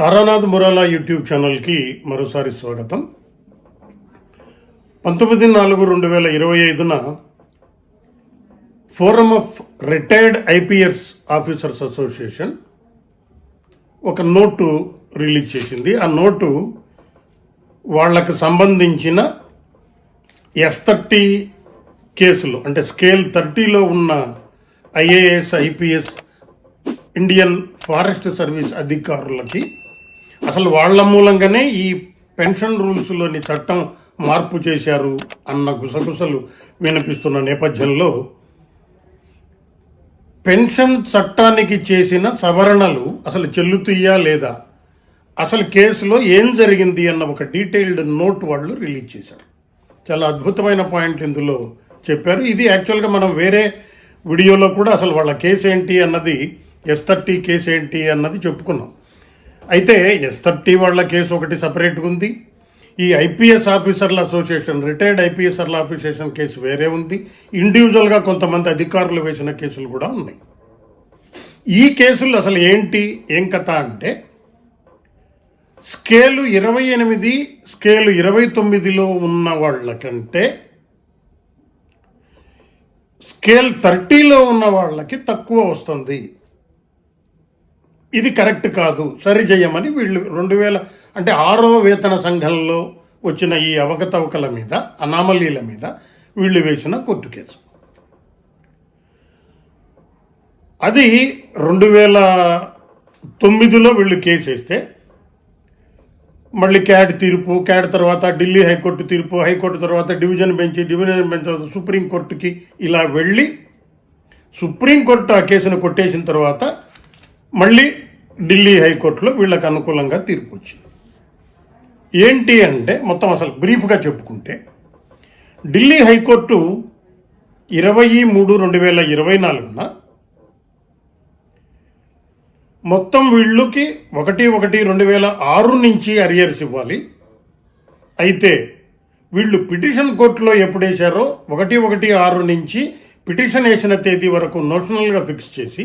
Taranath మురాలా YouTube ఛానల్కి మరోసారి స్వాగతం. పంతొమ్మిది నాలుగు రెండు వేల ఇరవై ఐదున forum of retired IPS officers association ఒక నోటు రిలీజ్ చేసింది. ఆ నోటు వాళ్ళకు సంబంధించిన ఎస్ థర్టీ కేసులు అంటే స్కేల్ థర్టీలో ఉన్న IAS IPS Indian forest service అధికారులకి అసలు వాళ్ళ మూలంగానే ఈ పెన్షన్ రూల్స్లోని చట్టం మార్పు చేశారు అన్న గుసగుసలు వినిపిస్తున్న నేపథ్యంలో పెన్షన్ చట్టానికి చేసిన సవరణలు అసలు చెల్లుతాయా లేదా? అసలు కేసులో ఏం జరిగింది అన్న ఒక డీటెయిల్డ్ నోట్ వాళ్ళు రిలీజ్ చేశారు. చాలా అద్భుతమైన పాయింట్ ఇందులో చెప్పారు. ఇది యాక్చువల్గా మనం వేరే వీడియోలో కూడా అసలు వాళ్ళ కేసు ఏంటి అన్నది ఎస్ థర్టీ కేసు ఏంటి అన్నది చెప్పుకున్నాం. అయితే ఎస్ వాళ్ళ కేసు ఒకటి సపరేట్గా ఉంది. ఈ ఐపీఎస్ ఆఫీసర్ల అసోసియేషన్ రిటైర్డ్ ఐపీఎస్ఆర్ల అసోసియేషన్ కేసు వేరే ఉంది. ఇండివిజువల్గా కొంతమంది అధికారులు వేసిన కేసులు కూడా ఉన్నాయి. ఈ కేసులు అసలు ఏంటి ఏం కథ అంటే స్కేలు ఇరవై ఎనిమిది స్కేలు ఇరవై తొమ్మిదిలో ఉన్న వాళ్ళకంటే స్కేల్ థర్టీలో ఉన్న వాళ్ళకి తక్కువ వస్తుంది. ఇది కరెక్ట్ కాదు సరి చేయమని వీళ్ళు రెండు వేల అంటే ఆరో వేతన సంఘంలో వచ్చిన ఈ అవకతవకల మీద అనామలీల మీద వీళ్ళు వేసిన కోర్టు కేసు. అది రెండు వేల తొమ్మిదిలో వీళ్ళు కేసు వేస్తే మళ్ళీ క్యాట్ తీర్పు క్యాట్ తర్వాత ఢిల్లీ హైకోర్టు తీర్పు హైకోర్టు తర్వాత డివిజన్ బెంచ్ డివిజన్ బెంచ్ తర్వాత సుప్రీంకోర్టుకి ఇలా వెళ్ళి సుప్రీంకోర్టు ఆ కేసును కొట్టేసిన తర్వాత మళ్ళీ ఢిల్లీ హైకోర్టులో వీళ్ళకి అనుకూలంగా తీర్పు వచ్చింది. ఏంటి అంటే మొత్తం అసలు బ్రీఫ్గా చెప్పుకుంటే ఢిల్లీ హైకోర్టు ఇరవై మూడు రెండు వేల ఇరవై నాలుగున మొత్తం వీళ్ళకి ఒకటి ఒకటి రెండు వేల ఆరు నుంచి అరియర్స్ ఇవ్వాలి. అయితే వీళ్ళు పిటిషన్ కోర్టులో ఎప్పుడు వేశారో ఒకటి ఒకటి ఆరు నుంచి పిటిషన్ వేసిన తేదీ వరకు నోషనల్గా ఫిక్స్ చేసి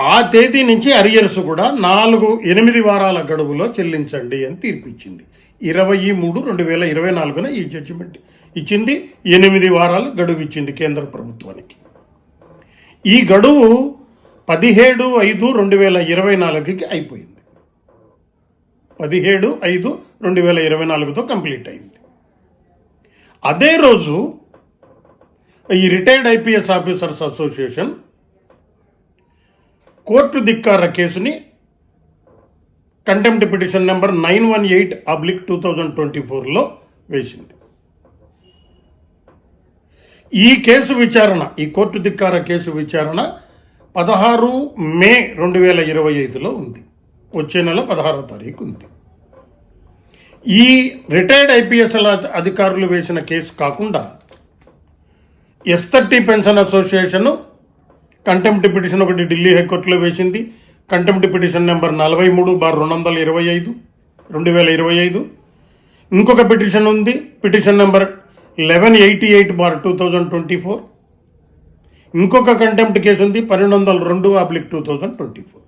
ఆ తేదీ నుంచి అరియర్స్ కూడా నాలుగు ఎనిమిది వారాల గడువులో చెల్లించండి అని తీర్పిచ్చింది. ఇరవై మూడు రెండు వేల ఇరవై నాలుగున ఈ జడ్జిమెంట్ ఇచ్చింది. ఎనిమిది వారాలు గడువు ఇచ్చింది కేంద్ర ప్రభుత్వానికి. ఈ గడువు పదిహేడు ఐదు రెండు వేల ఇరవై నాలుగుకి అయిపోయింది. పదిహేడు ఐదు రెండు వేల ఇరవై నాలుగుతో కంప్లీట్ అయింది. అదే రోజు ఈ retired IPS officers association court ధిక్కార కేసుని contempt petition number nine one eight oblique two thousand twenty ఫోర్లో వేసింది. ఈ కేసు విచారణ ఈ కోర్టు ధిక్కార కేసు విచారణ పదహారు మే రెండు వేల ఇరవై ఐదులో ఉంది. వచ్చే నెల పదహారో తారీఖు ఉంది. ఈ రిటైర్డ్ ఐపీఎస్ఎల్ అధికారులు వేసిన కేసు కాకుండా S thirty pension association contempt petition ఒకటి ఢిల్లీ హైకోర్టులో వేసింది. కంటెంప్ట్ పిటిషన్ నెంబర్ నలభై మూడు బార్ రెండు వందల ఇరవై ఐదు రెండు వేల ఇరవై ఐదు. ఇంకొక పిటిషన్ ఉంది. Petition number eleven eighty eight bar two thousand twenty four ఇంకొక కంటెంప్ట్ కేసు ఉంది. పన్నెండు వందల రెండు oblique two thousand twenty four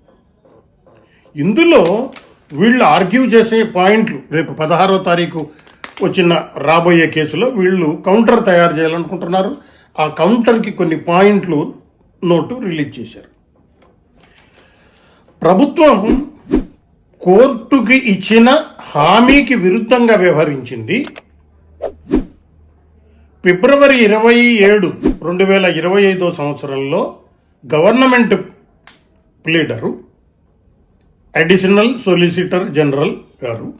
ఇందులో వీళ్ళు ఆర్గ్యూ చేసే పాయింట్లు రేపు పదహారో తారీఖు వచ్చిన రాబోయే కేసులో వీళ్ళు కౌంటర్ తయారు చేయాలనుకుంటున్నారు. ఆ కౌంటర్కి కొన్ని పాయింట్లు నోటు రిలీజ్ చేశారు. ప్రభుత్వం కోర్టుకి ఇచ్చిన హామీకి విరుద్ధంగా వ్యవహరించింది. ఫిబ్రవరి ఇరవై ఏడు రెండు వేల ఇరవై ఐదో సంవత్సరంలో government pleader additional solicitor general గారు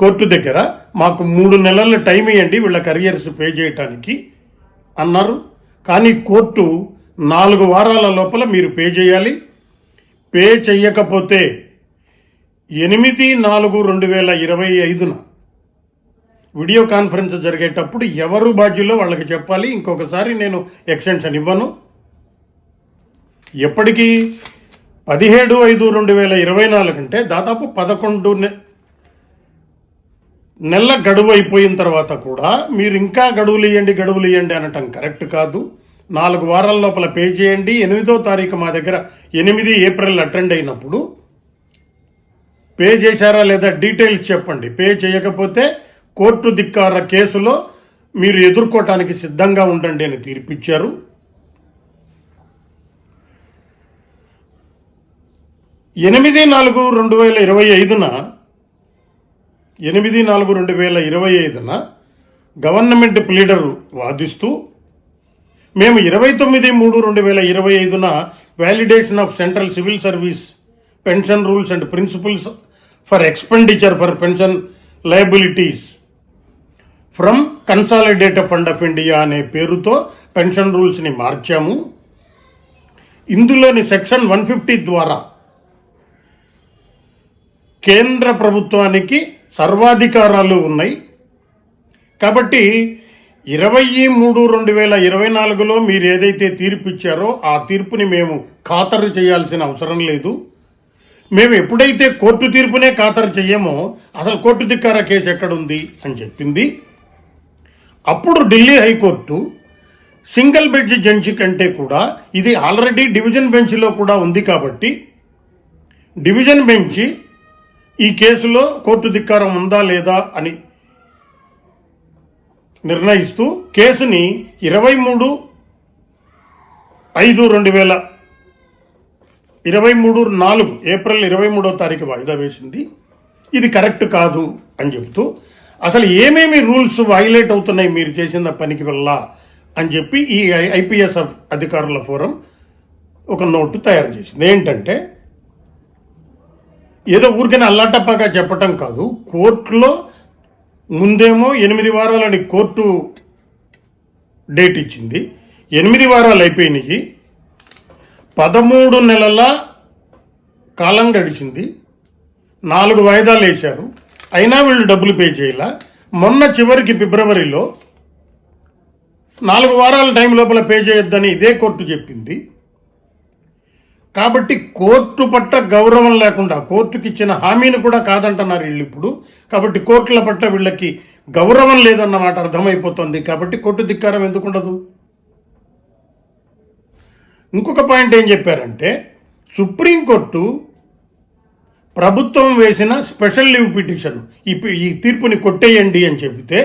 కోర్టు దగ్గర మాకు మూడు నెలల టైం ఇవ్వండి వీళ్ళ కరియర్స్ పే చేయటానికి అన్నారు. కానీ కోర్టు నాలుగు వారాల లోపల మీరు పే చేయాలి. పే చెయ్యకపోతే ఎనిమిది నాలుగు రెండు వేల ఇరవై ఐదున వీడియో కాన్ఫరెన్స్ జరిగేటప్పుడు ఎవరు బాధ్యులో వాళ్ళకి చెప్పాలి. ఇంకొకసారి నేను ఎక్స్టెన్షన్ ఇవ్వను. ఎప్పటికీ పదిహేడు ఐదు రెండు వేల ఇరవై నాలుగు అంటే దాదాపు పదకొండు నె గడువు అయిపోయిన తర్వాత కూడా మీరు ఇంకా గడువులు ఇవ్వండి గడువులు ఇవ్వండి అనటం కరెక్ట్ కాదు. నాలుగు వారాల లోపల పే చేయండి. ఎనిమిదో తారీఖు మా దగ్గర ఎనిమిది ఏప్రిల్ అటెండ్ అయినప్పుడు పే చేశారా లేదా డీటెయిల్స్ చెప్పండి. పే చేయకపోతే కోర్టు ధిక్కార కేసులో మీరు ఎదుర్కోవటానికి సిద్ధంగా ఉండండి అని తీర్పిచ్చారు. ఎనిమిది నాలుగు రెండు వేల ఇరవై ఐదున ఎనిమిది నాలుగు రెండు వేల ఇరవై ఐదున గవర్నమెంట్ ప్లీడరు వాదిస్తూ మేము ఇరవై తొమ్మిది మూడు రెండు వేల ఇరవై ఐదున validation of central civil service pension rules and principles for expenditure for pension liabilities from consolidated fund of India అనే పేరుతో పెన్షన్ రూల్స్ని మార్చాము. ఇందులోని సెక్షన్ వన్ ఫిఫ్టీ ద్వారా కేంద్ర ప్రభుత్వానికి సర్వాధికారాలు ఉన్నాయి. కాబట్టి ఇరవై మూడు రెండు వేల ఇరవై నాలుగులో మీరు ఏదైతే తీర్పు ఇచ్చారో ఆ తీర్పుని మేము ఖాతరు చేయాల్సిన అవసరం లేదు. మేము ఎప్పుడైతే కోర్టు తీర్పునే ఖాతరు చెయ్యమో అసలు కోర్టు ధిక్కార కేసు ఎక్కడుంది అని చెప్పింది. అప్పుడు Delhi high court single bench judge కంటే కూడా ఇది ఆల్రెడీ డివిజన్ బెంచ్లో కూడా ఉంది కాబట్టి డివిజన్ బెంచ్ ఈ కేసులో కోర్టు ధిక్కారం ఉందా లేదా అని నిర్ణయిస్తూ కేసుని ఇరవై మూడు ఐదు రెండు వేల ఇరవై మూడు నాలుగు ఏప్రిల్ ఇరవై మూడో తారీఖు వాయిదా వేసింది. ఇది కరెక్ట్ కాదు అని చెప్తూ అసలు ఏమేమి రూల్స్ వైలేట్ అవుతున్నాయి మీరు చేసిన పనికి వల్ల అని చెప్పి ఈ ఐపీఎస్ అధికారుల ఫోరం ఒక నోటు తయారు చేసింది. ఏంటంటే ఏదో ఊరికైనా అల్లాటప్పగా చెప్పటం కాదు కోర్టులో ముందేమో ఎనిమిది వారాలని కోర్టు డేట్ ఇచ్చింది. ఎనిమిది వారాలు అయిపోయినాయి. పదమూడు నెలల కాలం గడిచింది. నాలుగు వాయిదాలు వేశారు. అయినా వీళ్ళు డబ్బులు పే చేయాల. మొన్న చివరికి ఫిబ్రవరిలో నాలుగు వారాల టైం లోపల పే చేయొద్దని ఇదే కోర్టు చెప్పింది. కాబట్టి కోర్టు పట్ల గౌరవం లేకుండా కోర్టుకి ఇచ్చిన హామీని కూడా కాదంటున్నారు వీళ్ళు ఇప్పుడు. కాబట్టి కోర్టుల పట్ల వీళ్ళకి గౌరవం లేదన్నమాట అర్థమైపోతుంది. కాబట్టి కోర్టు ధిక్కారం ఎందుకు ఉండదు? ఇంకొక పాయింట్ ఏం చెప్పారంటే సుప్రీంకోర్టు ప్రభుత్వం వేసిన స్పెషల్ లీవ్ పిటిషన్ ఈ ఈ తీర్పుని కొట్టేయండి అని చెబితే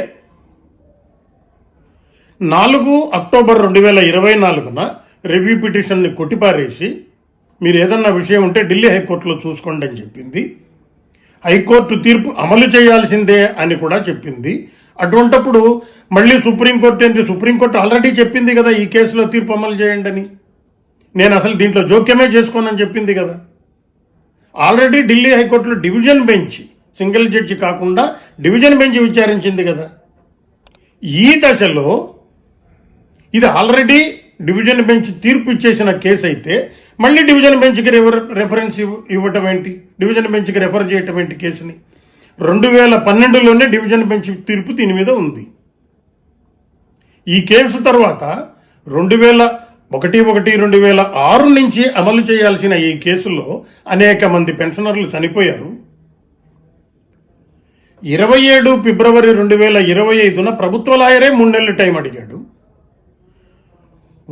నాలుగు అక్టోబర్ రెండు వేల ఇరవై నాలుగున రివ్యూ పిటిషన్ని కొట్టిపారేసి మీరు ఏదన్నా విషయం ఉంటే ఢిల్లీ హైకోర్టులో చూసుకోండి అని చెప్పింది. హైకోర్టు తీర్పు అమలు చేయాల్సిందే అని కూడా చెప్పింది. అటువంటప్పుడు మళ్ళీ సుప్రీంకోర్టు ఏంటి? సుప్రీంకోర్టు ఆల్రెడీ చెప్పింది కదా ఈ కేసులో తీర్పు అమలు చేయండి అని. నేను అసలు దీంట్లో జోక్యమే చేసుకోనని చెప్పింది కదా. ఆల్రెడీ ఢిల్లీ హైకోర్టులో డివిజన్ బెంచ్ సింగిల్ జడ్జి కాకుండా డివిజన్ బెంచ్ విచారించింది కదా. ఈ దశలో ఇది ఆల్రెడీ డివిజన్ బెంచ్ తీర్పు ఇచ్చేసిన కేసు అయితే మళ్ళీ డివిజన్ బెంచ్కి రెఫర్ రెఫరెన్స్ ఇవ్వటం ఏంటి? డివిజన్ బెంచ్కి రెఫర్ చేయటం ఏంటి కేసుని? రెండు వేల పన్నెండులోనే డివిజన్ బెంచ్ తీర్పు దీని మీద ఉంది. ఈ కేసు తర్వాత రెండు వేల ఒకటి ఒకటి రెండు వేల ఆరు నుంచి అమలు చేయాల్సిన ఈ కేసులో అనేక మంది పెన్షనర్లు చనిపోయారు. ఇరవై ఏడు ఫిబ్రవరి రెండు వేల ఇరవై ఐదున ప్రభుత్వ లాయరే మూడు నెలలు టైం అడిగాడు.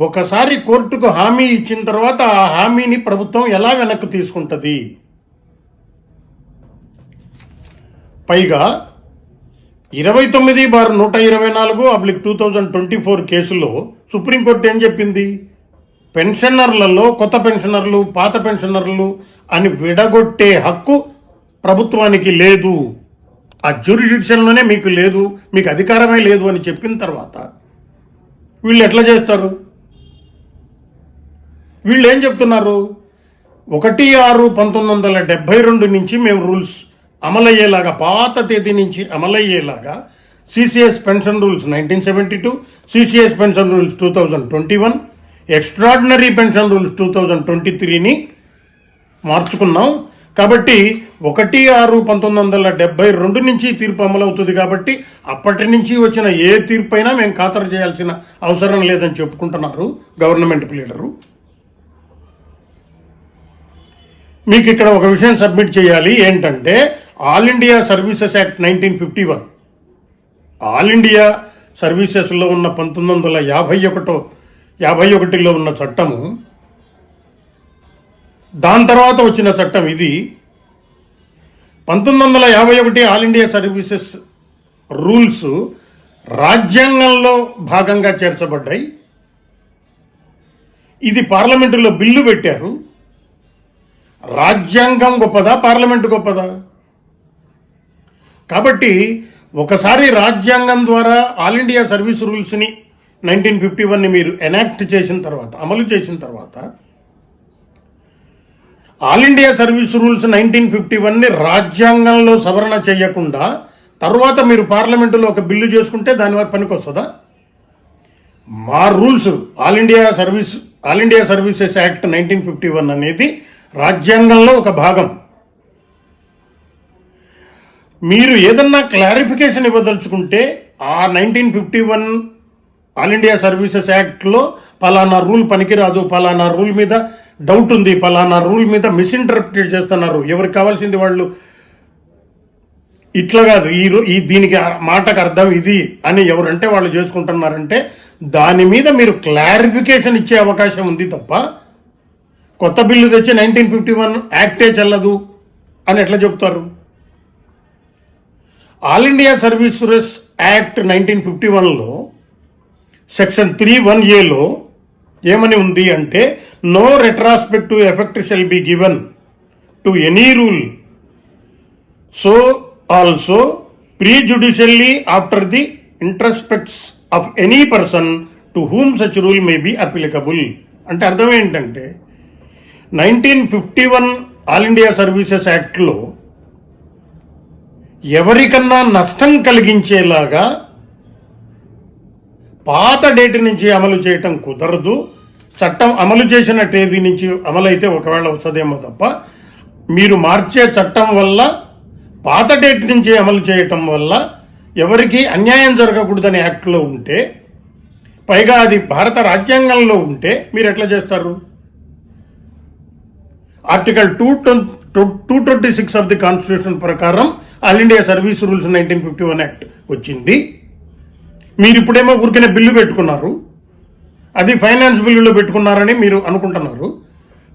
ఒకసారి కోర్టుకు హామీ ఇచ్చిన తర్వాత ఆ హామీని ప్రభుత్వం ఎలా వెనక్కి తీసుకుంటుంది? పైగా ఇరవై తొమ్మిది బార్ నూట ఇరవై నాలుగు oblique two thousand twenty four కేసులో సుప్రీంకోర్టు ఏం చెప్పింది? పెన్షనర్లలో కొత్త పెన్షనర్లు పాత పెన్షనర్లు అని విడగొట్టే హక్కు ప్రభుత్వానికి లేదు. ఆ జ్యూరిడిక్షన్లోనే మీకు లేదు మీకు అధికారమే లేదు అని చెప్పిన తర్వాత వీళ్ళు ఎట్లా చేస్తారు? వీళ్ళు ఏం చెప్తున్నారు? ఒకటి ఆరు పంతొమ్మిది వందల డెబ్బై రెండు నుంచి మేము రూల్స్ అమలయ్యేలాగా పాత తేదీ నుంచి అమలయ్యేలాగా CCS pension rules nineteen seventy two CCS pension rules two thousand twenty one extraordinary pension rules two thousand twenty త్రీని మార్చుకున్నాం. కాబట్టి ఒకటి ఆరు పంతొమ్మిది వందల డెబ్బై రెండు నుంచి తీర్పు అమలవుతుంది కాబట్టి అప్పటి నుంచి వచ్చిన ఏ తీర్పు అయినా మేము ఖాతరు చేయాల్సిన అవసరం లేదని చెప్పుకుంటున్నారు గవర్నమెంట్ లీడరు. మీకు ఇక్కడ ఒక విషయం సబ్మిట్ చేయాలి ఏంటంటే all India services act nineteen fifty one. All India సర్వీసెస్లో ఉన్న పంతొమ్మిది వందల యాభై ఒకటో యాభై ఒకటిలో ఉన్న చట్టము దాని తర్వాత వచ్చిన చట్టం ఇది. పంతొమ్మిది వందల యాభై ఒకటి ఆల్ ఇండియా సర్వీసెస్ రూల్స్ రాజ్యాంగంలో భాగంగా చేర్చబడ్డాయి. ఇది పార్లమెంటులో బిల్లు పెట్టారు. రాజ్యాంగం గొప్పదా పార్లమెంట్ గొప్పదా? కాబట్టి ఒకసారి రాజ్యాంగం ద్వారా ఆల్ ఇండియా సర్వీస్ రూల్స్ని నైన్టీన్ ఫిఫ్టీ వన్ని మీరు ఎనాక్ట్ చేసిన తర్వాత అమలు చేసిన తర్వాత all India service rules nineteen fifty వన్ని రాజ్యాంగంలో సవరణ చేయకుండా తర్వాత మీరు పార్లమెంటులో ఒక బిల్లు చేసుకుంటే దాని పనికి వస్తుందా? మా rules all India service all India services act nineteen fifty one అనేది రాజ్యాంగంలో ఒక భాగం. మీరు ఏదన్నా క్లారిఫికేషన్ ఇవ్వదలుచుకుంటే ఆ nineteen fifty one all India services యాక్ట్లో పలానా రూల్ పనికిరాదు పలానా రూల్ మీద డౌట్ ఉంది పలానా రూల్ మీద మిస్ఇంటర్ప్రిటేట్ చేస్తున్నారు. ఎవరికి కావాల్సింది వాళ్ళు? ఇట్లా కాదు ఈ రో- ఈ దీనికి మాటకు అర్థం ఇది అని ఎవరంటే వాళ్ళు చేసుకుంటున్నారంటే దాని మీద మీరు క్లారిఫికేషన్ ఇచ్చే అవకాశం ఉంది తప్ప కొత్త బిల్లు తెచ్చి నైన్టీన్ ఫిఫ్టీ వన్ యాక్టే చెల్లదు అని ఎట్లా చెప్తారు? All India services act nineteen fifty వన్లో సెక్షన్ త్రీ వన్ ఏలో ఏమని ఉంది అంటే no retrospective effect shall be given to any rule so also prejudicially after the interests of any person to whom such rule may be applicable అంటే అర్థం ఏంటంటే nineteen fifty one all India services యాక్ట్లో ఎవరికన్నా నష్టం కలిగించేలాగా పాత date నుంచి అమలు చేయటం కుదరదు. చట్టం అమలు చేసిన తేదీ నుంచి అమలైతే ఒకవేళ వస్తుందేమో తప్ప మీరు మార్చే చట్టం వల్ల పాత డేట్ నుంచి అమలు చేయటం వల్ల ఎవరికి అన్యాయం జరగకూడదని యాక్ట్లో ఉంటే పైగా అది భారత రాజ్యాంగంలో ఉంటే మీరు ఎట్లా చేస్తారు? Article two two twenty six of the constitution ప్రకారం all India service rules nineteen fifty one act వచ్చింది. మీరు ఇప్పుడేమో ఊరికనే బిల్లు పెట్టుకున్నారు. అది ఫైనాన్స్ బిల్లులో పెట్టుకున్నారని మీరు అనుకుంటున్నారు.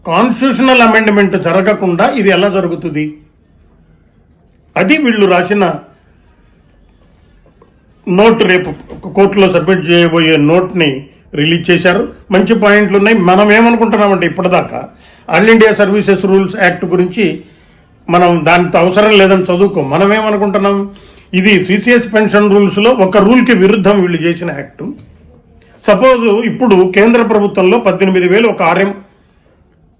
కాన్స్టిట్యూషనల్ అమెండ్మెంట్ జరగకుండా ఇది ఎలా జరుగుతుంది? అది వీళ్ళు రాసిన నోట్ రేపు కోర్టులో సబ్మిట్ చేయబోయే నోట్ని రిలీజ్ చేశారు. మంచి పాయింట్లు ఉన్నాయి. మనం ఏమనుకుంటున్నామంటే ఇప్పటిదాకా all India services rules act గురించి మనం దానితో అవసరం లేదని చదువుకో. మనం ఏమనుకుంటున్నాం ఇది సిసిఎస్ పెన్షన్ రూల్స్లో ఒక రూల్కి విరుద్ధం వీళ్ళు చేసిన యాక్టు. సపోజ్ ఇప్పుడు కేంద్ర ప్రభుత్వంలో పద్దెనిమిది వేలు ఒక ఆర్ఎం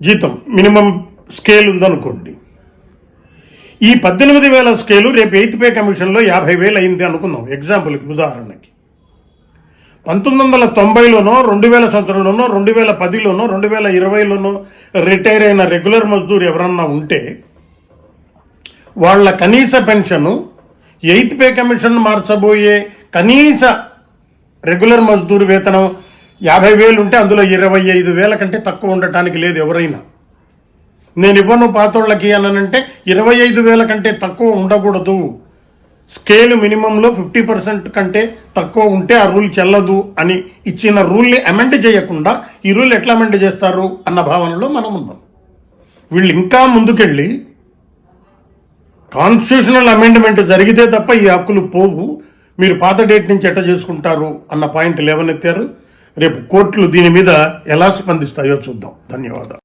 జీతం మినిమం స్కేల్ ఉందనుకోండి. ఈ పద్దెనిమిది వేల స్కేలు రేపు ఎయిత్ పే కమిషన్లో యాభై వేలు అయింది అనుకుందాం. ఎగ్జాంపుల్కి ఉదాహరణకి. పంతొమ్మిది వందల తొంభైలోనో రెండు వేల సంవత్సరంలోనో రెండు వేల పదిలోనో రెండు వేల ఇరవైలోనో రిటైర్ అయిన రెగ్యులర్ మజ్దూర్ ఎవరన్నా ఉంటే వాళ్ళ కనీస పెన్షను ఎయిత్ పే కమిషన్ మార్చబోయే కనీస రెగ్యులర్ మజ్దూర్ వేతనం యాభై వేలు ఉంటే అందులో ఇరవై ఐదు వేల కంటే తక్కువ ఉండటానికి లేదు ఎవరైనా. నేను ఇవ్వను పాతోళ్ళకి అనంటే ఇరవై ఐదు వేల కంటే తక్కువ ఉండకూడదు. స్కేల్ మినిమంలో ఫిఫ్టీ పర్సెంట్ కంటే తక్కువ ఉంటే ఆ రూల్ చెల్లదు అని ఇచ్చిన రూల్ని అమెండ్ చేయకుండా ఈ రూల్ ఎట్లా అమెండ్ చేస్తారు అన్న భావనలో మనం ఉన్నాం. వీళ్ళు ఇంకా ముందుకెళ్ళి కాన్స్టిట్యూషనల్ అమెండ్మెంట్ జరిగితే తప్ప ఈ హక్కులు పోవు. మీరు పాత డేట్ నుంచి ఎట్ట చేసుకుంటారు అన్న పాయింట్ లేవనెత్తారు. రేపు కోర్టులు దీని మీద ఎలా స్పందిస్తాయో చూద్దాం. ధన్యవాదాలు.